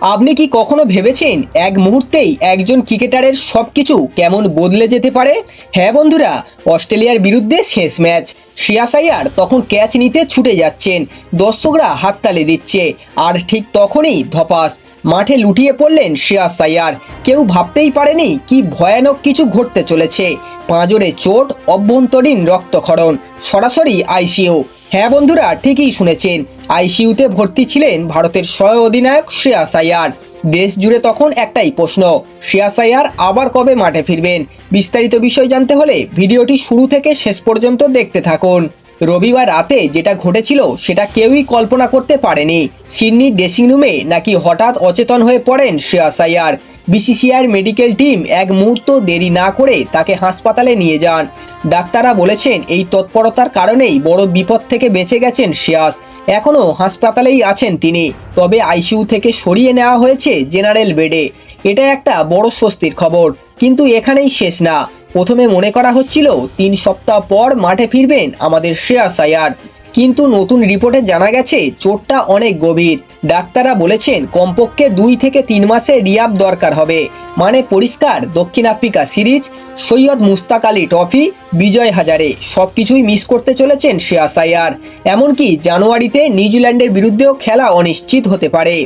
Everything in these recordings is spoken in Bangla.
আপনি কি কখনো ভেবেছেন এক মুহূর্তেই একজন ক্রিকেটারের সব কিছু কেমন বদলে যেতে পারে? হ্যাঁ বন্ধুরা, অস্ট্রেলিয়ার বিরুদ্ধে শেষ ম্যাচ। শ্রেয়াস আয়ার তখন ক্যাচ নিতে ছুটে যাচ্ছেন। দর্শকরা হাততালি দিচ্ছে। আর ঠিক তখনই ধপাস। মাঠে লুটিয়ে পড়লেন শ্রেয়াস আয়ার কেউ ভাবতেই পারেনি কি ভয়ানক কিছু ঘটতে চলেছে। পাঁজরে চোট, অভ্যন্তরীণ রক্তক্ষরণ, সরাসরি আইসিইউ। হ্যাঁ বন্ধুরা, ঠিকই শুনেছেন। আইসিইউতে ভর্তি ছিলেন ভারতের সহ অধিনায়ক শ্রেয়াস আয়ার দেশ জুড়ে তখন একটাই প্রশ্ন শ্রেয়াস আয়ার আবার কবে মাঠে ফিরবেন? বিস্তারিত বিষয় জানতে হলে ভিডিওটি শুরু থেকে শেষ পর্যন্ত দেখতে থাকুন। রবিবার রাতে যেটা ঘটেছিল সেটা কেউই কল্পনা করতে পারেনি। সিডনির ড্রেসিং রুমে নাকি হঠাৎ অচেতন হয়ে পড়েন শ্রেয়াস আয়ার বিসিসিআইয়ের মেডিকেল টিম এক মুহূর্ত দেরি না করে তাকে হাসপাতালে নিয়ে যান। ডাক্তাররা বলেছেন, এই তৎপরতার কারণেই বড় বিপদ থেকে বেঁচে গেছেন শ্রেয়াস। এখনও হাসপাতালেই আছেন তিনি। তবে আইসিইউ থেকে সরিয়ে নেওয়া হয়েছে জেনারেল বেডে। এটা একটা বড় স্বস্তির খবর, কিন্তু এখানেই শেষ না। প্রথমে মনে করা হচ্ছিল, তিন সপ্তাহ পর মাঠে ফিরবেন আমাদের শ্রেয়া আয়ার কিন্তু নতুন রিপোর্টে জানা গেছে, চোটটা অনেক গভীর। ডাক্তাররা বলেছেন, কমপক্ষে দুই থেকে তিন মাসে রিয়াব দরকার হবে। মানে পরিষ্কার, দক্ষিণ Africa series, Syed Mushtaq Ali trophy, Vijay Hazare. সব কিছুই মিস করতে চলেছেন শেয়াসাইয়ার। এমনকি জানুয়ারিতে নিউজিল্যান্ডের বিরুদ্ধেও খেলা অনিশ্চিত হতে পারে।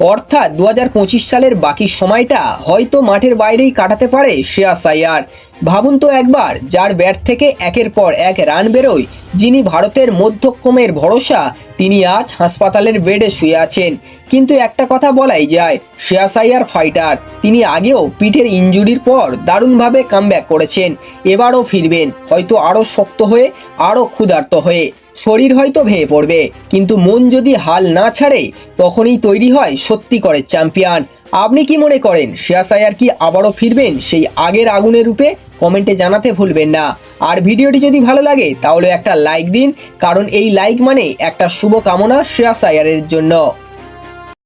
অর্থাৎ দু হাজার পঁচিশ সালের বাকি সময়টা হয়তো মাঠের বাইরেই কাটাতে পারে শ্রেয়াস আয়ার ভাবুন তো একবার, যার ব্যাট থেকে একের পর এক রান বেরোয়, যিনি ভারতের মধ্যক্রমের ভরসা, তিনি আজ হাসপাতালের বেডে শুয়ে আছেন। কিন্তু একটা কথা বলাই যায় শ্রেয়াস আয়ার ফাইটার তিনি আগেও পিঠের ইঞ্জুরির পর দারুণভাবে কামব্যাক করেছেন। এবারও ফিরবেন, হয়তো আরও শক্ত হয়ে, আরও ক্ষুধার্ত হয়ে। শরীর হয়তো ভেঙে পড়বে, কিন্তু মন যদি হাল না ছাড়ে, তখনই তৈরি হয় সত্যি করে চ্যাম্পিয়ন। আপনি কি মনে করেন শ্রেয়াস আয়ার কি আবারও ফিরবেন সেই আগের আগুনের রূপে? কমেন্টে জানাতে ভুলবেন না। আর ভিডিওটি যদি ভালো লাগে, তাহলে একটা লাইক দিন, কারণ এই লাইক মানে একটা শুভ কামনা শ্রেয়াস আয়ারের জন্য।